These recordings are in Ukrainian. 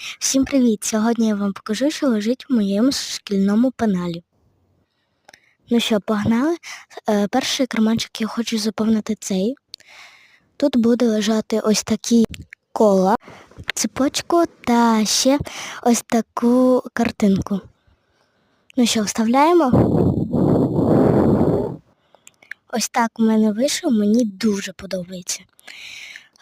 Всім привіт! Сьогодні я вам покажу, що лежить в моєму шкільному панелі. Ну що, погнали? Е, перший карманчик я хочу заповнити цей. Тут буде лежати ось такі кола, цепочку та ще ось таку картинку. Ну що, вставляємо? Ось так у мене вийшло, мені дуже подобається.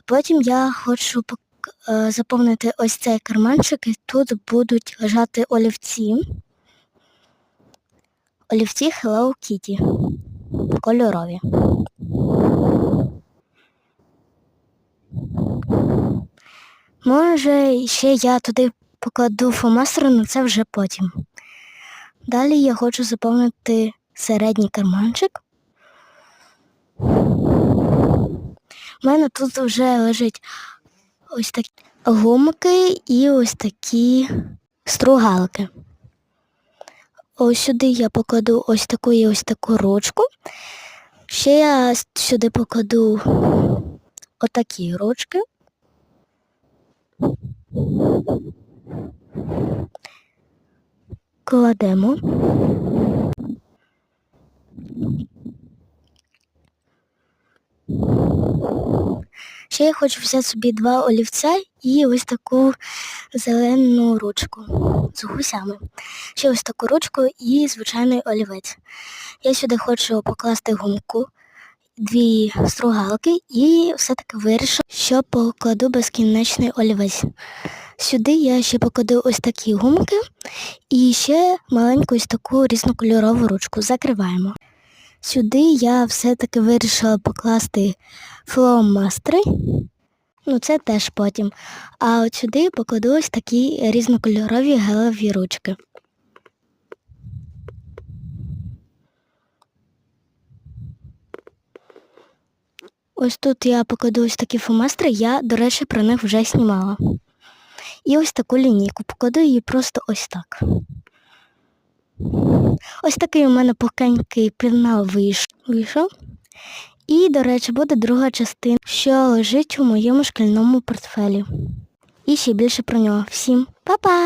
Потім я хочу пок- е, заповнити ось цей карманчик, і тут будуть лежати олівці. Олівці Hello Kitty. Кольорові. Може, ще я туди покладу фломастер, але це вже потім. Далі я хочу заповнити середній карманчик. У мене тут вже лежить ось такі гумки і ось такі стругалки. Ось сюди я покладу ось таку і ось таку ручку. Ще я сюди покладу отакі ручки. Кладемо. Ще я хочу взяти собі два олівця і ось таку зелену ручку з гусями. Ще ось таку ручку і звичайний олівець. Я сюди хочу покласти гумку, дві стругалки і все-таки вирішив, що покладу безкінечний олівець. Сюди я ще покладу ось такі гумки і ще маленьку ось таку різнокольорову ручку. Закриваємо. Сюди я все-таки вирішила покласти фломастери. Ну, це теж потім. А от сюди покладу ось такі різнокольорові гелеві ручки. Ось тут я покладу ось такі фломастери, я, до речі, про них вже знімала. І ось таку лінійку. Покладу її просто ось так. Ось такий у мене пухенький пірнал вийшов. І, до речі, буде друга частина, що лежить у моєму шкільному портфелі. І ще більше про нього. Всім па-па!